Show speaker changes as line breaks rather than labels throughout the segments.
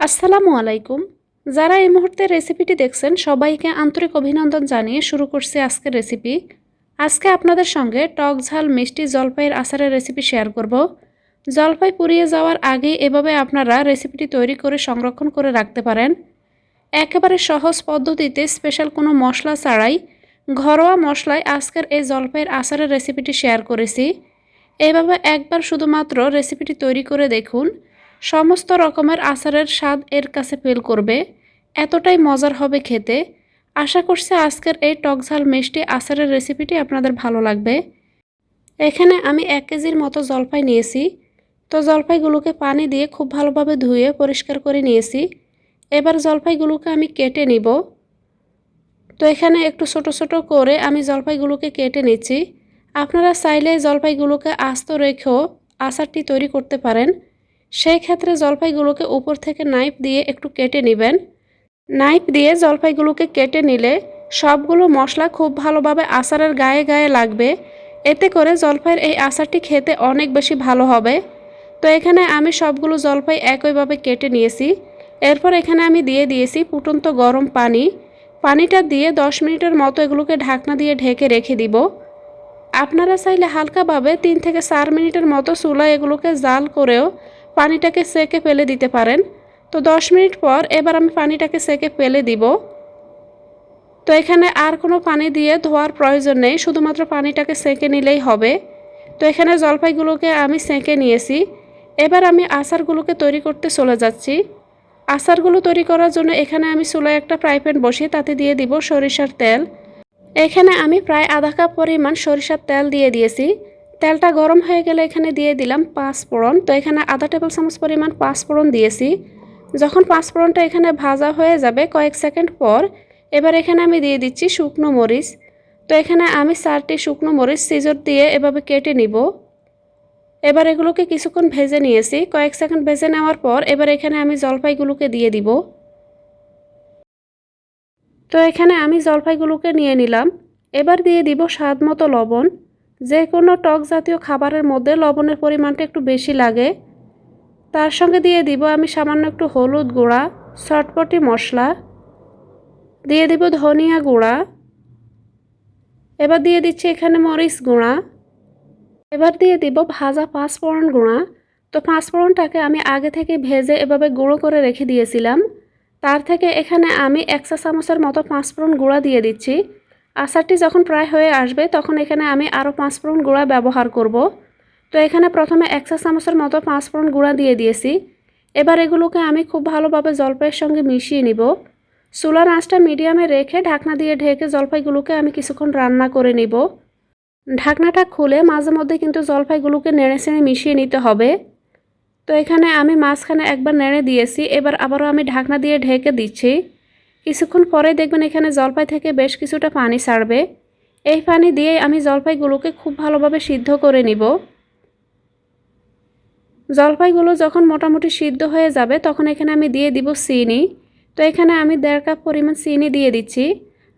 আসসালামু আলাইকুম। যারা এই মুহূর্তে রেসিপিটি দেখছেন, সবাইকে আন্তরিক অভিনন্দন জানিয়ে শুরু করছি আজকের রেসিপি। আজকে আপনাদের সঙ্গে টক ঝাল মিষ্টি জলপাইয়ের আচারের রেসিপি শেয়ার করব। জলপাই পুড়িয়ে যাওয়ার আগে এভাবে আপনারা রেসিপিটি তৈরি করে সংরক্ষণ করে রাখতে পারেন। একেবারে সহজ পদ্ধতিতে স্পেশাল কোনো মশলা ছাড়াই ঘরোয়া মশলায় আজকের এই জলপাইয়ের আচারের রেসিপিটি শেয়ার করেছি। এভাবে একবার শুধুমাত্র রেসিপিটি তৈরি করে দেখুন। সমস্ত রকমের আচারের স্বাদ এর কাছে ফেল করবে। এতটাই মজার হবে খেতে। আশা করছি আজকের এই টকঝাল মিষ্টি আচারের রেসিপিটি আপনাদের ভালো লাগবে। এখানে আমি এক কেজির মতো জলপাই নিয়েছি। তো জলপাইগুলোকে পানি দিয়ে খুব ভালোভাবে ধুয়ে পরিষ্কার করে নিয়েছি। এবার জলপাইগুলোকে আমি কেটে নিব। তো এখানে একটু ছোট ছোট করে আমি জলপাইগুলোকে কেটে নিচ্ছি। আপনারা চাইলে জলপাইগুলোকে আস্ত রেখেও আচারটি তৈরি করতে পারেন। সেই ক্ষেত্রে জলপাইগুলোকে উপর থেকে নাইফ দিয়ে একটু কেটে নেবেন। নাইফ দিয়ে জলপাইগুলোকে কেটে নিলে সবগুলো মশলা খুব ভালোভাবে আচারের গায়ে গায়ে লাগবে। এতে করে জলপাইয়ের এই আচারটি খেতে অনেক বেশি ভালো হবে। তো এখানে আমি সবগুলো জলপাই একইভাবে কেটে নিয়েছি। এরপর এখানে আমি দিয়ে দিয়েছি ফুটন্ত গরম পানি। পানিটা দিয়ে দশ মিনিটের মতো এগুলোকে ঢাকনা দিয়ে ঢেকে রেখে দিব। আপনারা চাইলে হালকাভাবে তিন থেকে চার মিনিটের মতো চুলায় এগুলোকে জাল করেও পানিটাকে সেকে ফেলে দিতে পারেন। তো দশ মিনিট পর এবার আমি পানিটাকে সেকে ফেলে দিব। তো এখানে আর কোনো পানি দিয়ে ধোয়ার প্রয়োজন নেই, শুধুমাত্র পানিটাকে সেঁকে নিলেই হবে। তো এখানে জলপাইগুলোকে আমি সেঁকে নিয়েছি। এবার আমি আচারগুলোকে তৈরি করতে চলে যাচ্ছি। আচারগুলো তৈরি করার জন্য এখানে আমি চুলায় একটা ফ্রাই প্যান বসিয়ে তাতে দিয়ে দিব সরিষার তেল। এখানে আমি প্রায় আধা কাপ পরিমাণ সরিষার তেল দিয়ে দিয়েছি। তেলটা গরম হয়ে গেলে এখানে দিয়ে দিলাম পাঁচ ফোড়ন তো এখানে আধা টেবিল চামচ পরিমাণ পাঁচ ফোড়ন দিয়েছি। যখন পাঁচ ফোড়নটা এখানে ভাজা হয়ে যাবে কয়েক সেকেন্ড পর, এবার এখানে আমি দিয়ে দিচ্ছি শুকনো মরিচ। তো এখানে আমি চারটি শুকনো মরিচ সিজর দিয়ে এভাবে কেটে নিব। এবার এগুলোকে কিছুক্ষণ ভেজে নিয়েছি। কয়েক সেকেন্ড ভেজে নেওয়ার পর এবার এখানে আমি জলপাইগুলোকে দিয়ে দিব। তো এখানে আমি জলপাইগুলোকে নিয়ে নিলাম। এবার দিয়ে দিব স্বাদ মতো লবণ। যে কোনো টক জাতীয় খাবারের মধ্যে লবণের পরিমাণটা একটু বেশি লাগে। তার সঙ্গে দিয়ে দিব আমি সামান্য একটু হলুদ গুঁড়া চটপটি মশলা, দিয়ে দিব ধনিয়া গুঁড়া, এবার দিয়ে দিচ্ছি এখানে মরিচ গুঁড়া, এবার দিয়ে দিব ভাজা পাঁচফোড়ন গুঁড়া। তো পাঁচফোড়নটাকে আমি আগে থেকে ভেজে এভাবে গুঁড়ো করে রেখে দিয়েছিলাম। তার থেকে এখানে আমি একশো চামচের মতো পাঁচফোড়ন গুঁড়া দিয়ে দিচ্ছি। আচারটি যখন প্রায় হয়ে আসবে, তখন এখানে আমি আরও পাঁচফোড়ন গুঁড়া ব্যবহার করব। তো এখানে প্রথমে একশো চামচের মতো পাঁচফোড়ন গুঁড়া দিয়ে দিয়েছি। এবার এগুলোকে আমি খুব ভালোভাবে জলপাইয়ের সঙ্গে মিশিয়ে নিব। চুলার আঁচটা মিডিয়ামে রেখে ঢাকনা দিয়ে ঢেকে জলপাইগুলোকে আমি কিছুক্ষণ রান্না করে নিব। ঢাকনাটা খুলে মাঝে মধ্যে কিন্তু জলপাইগুলোকে নেড়ে ছেড়ে মিশিয়ে নিতে হবে। তো এখানে আমি মাঝখানে একবার নেড়ে দিয়েছি, এবার আবারও আমি ঢাকনা দিয়ে ঢেকে দিচ্ছি। কিছুক্ষণ পরে দেখবেন এখানে জলপাই থেকে বেশ কিছুটা পানি ছাড়বে। এই পানি দিয়ে আমি জলপাইগুলোকে খুব ভালোভাবে সিদ্ধ করে নিব। জলপাইগুলো যখন মোটামুটি সিদ্ধ হয়ে যাবে, তখন এখানে আমি দিয়ে দিব চিনি। তো এখানে আমি দেড় কাপ পরিমাণ চিনি দিয়ে দিচ্ছি।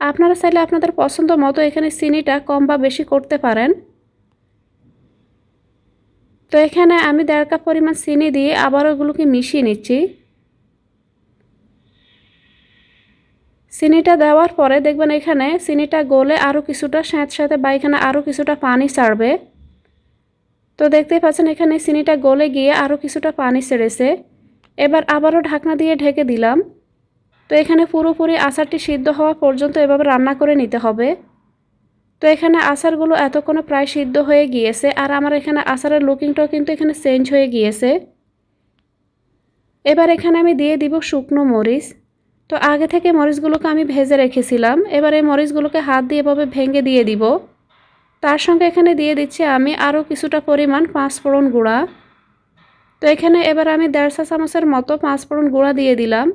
আপনারা চাইলে আপনাদের পছন্দ মতো এখানে চিনিটা কম বা বেশি করতে পারেন। তো এখানে আমি দেড় কাপ পরিমাণ চিনি দিয়ে আবার ওগুলোকে মিশিয়ে নিচ্ছি। চিনিটা দেওয়ার পরে দেখবেন এখানে চিনিটা গলে আরও কিছুটা স্যাঁত সাথে বা এখানে আরও কিছুটা পানি ছাড়বে। তো দেখতেই পাচ্ছেন এখানে চিনিটা গলে গিয়ে আরও কিছুটা পানি ছেড়েছে। এবার আবারও ঢাকনা দিয়ে ঢেকে দিলাম। তো এখানে পুরোপুরি আচারটি সিদ্ধ হওয়া পর্যন্ত এভাবে রান্না করে নিতে হবে। তো এখানে আচারগুলো এতক্ষণে প্রায় সিদ্ধ হয়ে গিয়েছে আর আমার এখানে আচারের লুকিংটাও কিন্তু এখানে চেঞ্জ হয়ে গিয়েছে। এবার এখানে আমি দিয়ে দিব শুকনো মরিচ। তো আগে থেকে মরিচগুলোকে আমি ভেজে রেখেছিলাম। এবার এই মরিচগুলোকে হাত দিয়ে এভাবে ভেঙে দিয়ে দিব। তার সঙ্গে এখানে দিয়ে দিচ্ছি আমি আরও কিছুটা পরিমাণ পাঁচফোড়ন গুঁড়া। তো এখানে এবার আমি দেড়শা চামচের মতো পাঁচফোড়ন গুঁড়া দিয়ে দিলাম।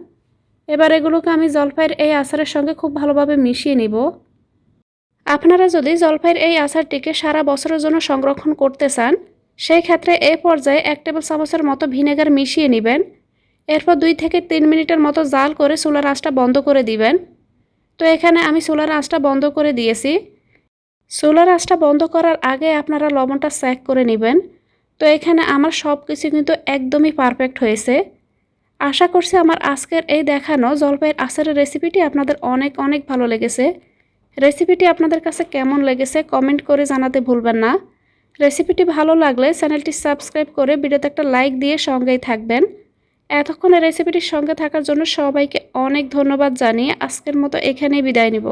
এবার এগুলোকে আমি জলপাইয়ের এই আচারের সঙ্গে খুব ভালোভাবে মিশিয়ে নিব। আপনারা যদি জলপাইয়ের এই আচারটিকে সারা বছরের জন্য সংরক্ষণ করতে চান, সেই ক্ষেত্রে এই পর্যায়ে এক টেবিল চামচের মতো ভিনেগার মিশিয়ে নেবেন। এরপর দুই থেকে তিন মিনিটের মতো জাল করে সোলার আঁচটা বন্ধ করে দিবেন। তো এখানে আমি সোলার আঁচটা বন্ধ করে দিয়েছি। সোলার আঁচটা বন্ধ করার আগে আপনারা লবণটা সেক করে নেবেন। তো এখানে আমার সব কিছু কিন্তু একদমই পারফেক্ট হয়েছে। আশা করছি আমার আজকের এই দেখানো জলপাইয়ের আচারের রেসিপিটি আপনাদের অনেক অনেক ভালো লেগেছে। রেসিপিটি আপনাদের কাছে কেমন লেগেছে কমেন্ট করে জানাতে ভুলবেন না। রেসিপিটি ভালো লাগলে চ্যানেলটি সাবস্ক্রাইব করে ভিডিওতে একটা লাইক দিয়ে সঙ্গেই থাকবেন। এতক্ষণে রেসিপিটির সঙ্গে থাকার জন্য সবাইকে অনেক ধন্যবাদ জানিয়ে আজকের মতো এখানেই বিদায় নিব।